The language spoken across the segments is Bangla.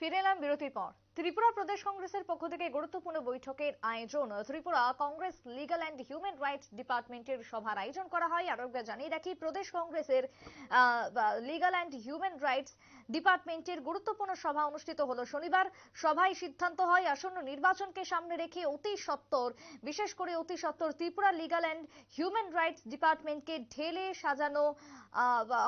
ফিরে এলাম বিরতির পর। ত্রিপুরা প্রদেশ কংগ্রেসের পক্ষ থেকে গুরুত্বপূর্ণ বৈঠকের আয়োজন। Tripura Congress legal and human rights ডিপার্টমেন্টের সভার আয়োজন করা হয়। আরও জানিয়ে রাখি, প্রদেশ কংগ্রেসের লিগাল অ্যান্ড হিউম্যান রাইটস ডিপার্টমেন্টের গুরুত্বপূর্ণ সভা অনুষ্ঠিত হলো শনিবার। সভায় সিদ্ধান্ত হয়, আসন্ন নির্বাচনকে সামনে রেখে অতি সত্বর বিশেষ করে অতি সত্বর Tripura legal and human rights ডিপার্টমেন্টকে ঢেলে সাজানো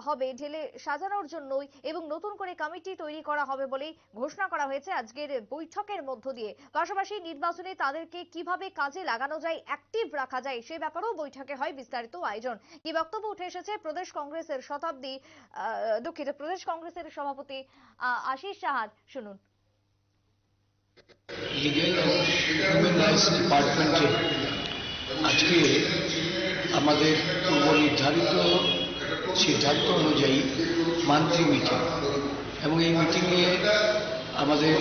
হবে, ঢেলে সাজানোর জন্যই এবং নতুন করে কমিটি তৈরি করা হবে বলে ঘোষণা করা হয়েছে আজকের বৈঠকের মধ্য দিয়ে। পাশাপাশি নির্বাচনে তাদেরকে কীভাবে কাজে লাগানো যায় অ্যাক্টিভ রাখা যায়, সে ব্যাপারেও বৈঠকে হয় বিস্তারিত আয়োজন। কি বক্তব্য উঠে এসেছে প্রদেশ কংগ্রেসের শতাব্দী দুঃখিত, প্রদেশ কংগ্রেসের সভাপতি আশিস সাহার শুনুন। আজকে আমাদের পূর্ব নির্ধারিত সিদ্ধান্ত অনুযায়ী মান্থলি মিটিং। এবং এই মিটিংয়ে আমাদের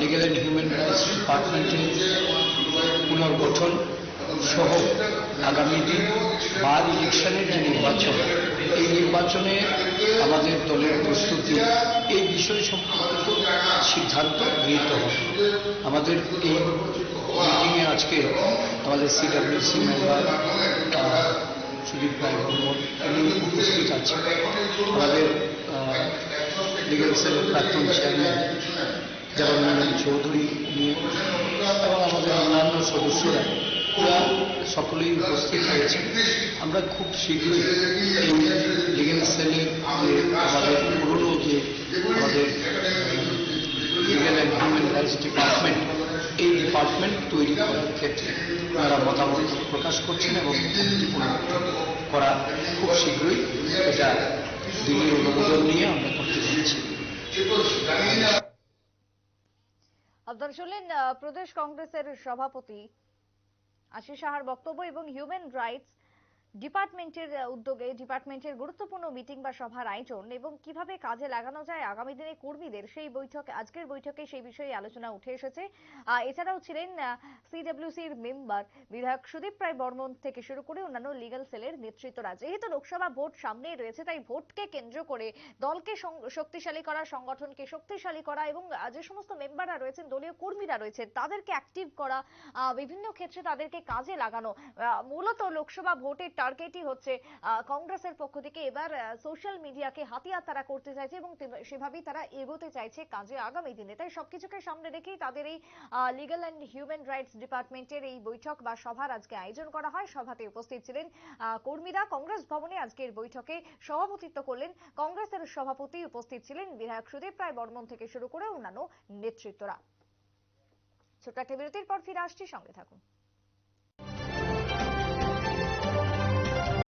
লিগেল অ্যান্ড হিউম্যান রাইটস ডিপার্টমেন্টের পুনর্গঠন সহ আগামী দিন বার ইলেকশনের যে নির্বাচন, এই নির্বাচনে আমাদের দলের প্রস্তুতি এই বিষয় সম্পর্কিত সিদ্ধান্ত গৃহীত হবে। আমাদের এই মিটিংয়ে আজকে আমাদের সিডাব্লিউসি মেম্বার সুদীপ রায় বর্মন উনি উপস্থিত আছেন। আমাদের লিগেল সেলের প্রাক্তন চেয়ারম্যান জগন্নাথ চৌধুরী নিয়ে এবং আমাদের অন্যান্য সদস্যরা সকলেই উপস্থিত হয়েছে আমরা খুব শীঘ্রই এই লিগেল সেলের যে আমাদের পুরনো যে আমাদের লিগেল অ্যান্ড রাইটস ডিপার্টমেন্ট এই ডিপার্টমেন্ট তৈরি করার ক্ষেত্রে ওনারা মতামত প্রকাশ করছেন এবং করা খুব শীঘ্রই এটা দিল্লির অনুমোদন নিয়ে আমরা করতে আহ, প্রদেশ কংগ্রেসের সভাপতি আশিস সাহার বক্তব্য এবং হিউম্যান রাইটস ডিপার্টমেন্টের উদ্যোগে ডিপার্টমেন্টের গুরুত্বপূর্ণ মিটিং বা সভার আয়োজন এবং কীভাবে কাজে লাগানো যায় আগামী দিনে কর্মীদের, সেই বৈঠক, আজকের বৈঠকে সেই বিষয়ে আলোচনা উঠে এসেছে। এছাড়াও ছিলেন সিডব্লিউসির মেম্বার বিধায়ক সুদীপ রায় বর্মন থেকে শুরু করে অন্যান্য লিগ্যাল সেলের নেতৃত্বরা। যেহেতু লোকসভা ভোট সামনেই রয়েছে, তাই ভোটকে কেন্দ্র করে দলকে শক্তিশালী করা, সংগঠনকে শক্তিশালী করা এবং যে সমস্ত মেম্বাররা রয়েছেন, দলীয় কর্মীরা রয়েছেন, তাদেরকে অ্যাক্টিভ করা বিভিন্ন ক্ষেত্রে তাদেরকে কাজে লাগানো মূলত লোকসভা ভোটের টার্গেটই হচ্ছে কংগ্রেসের পক্ষ থেকে। এবার সোশ্যাল মিডিয়াকে হাতিয়ার তারা করতে চাইছে এবং সেভাবেই তারা এগোতে চাইছে কাজে আগামী দিনে। তাই সবকিছুকে সামনে রেখেই তাদের এই লিগাল অ্যান্ড হিউম্যান রাইটস ডিপার্টমেন্টের এই বৈঠক বা সভার আজকে আয়োজন করা হয়। সভাতে উপস্থিত ছিলেন কর্মীরা। কংগ্রেস ভবনে আজকের বৈঠকে সভাপতিত্ব করলেন কংগ্রেসের সভাপতি উপস্থিত ছিলেন বিধায়ক সুদীপ রায় বর্মন থেকে শুরু করে অন্যান্য নেতৃত্বরা। ছোট্ট একটা বিরতির পর ফিরে আসছি, সঙ্গে থাকুন।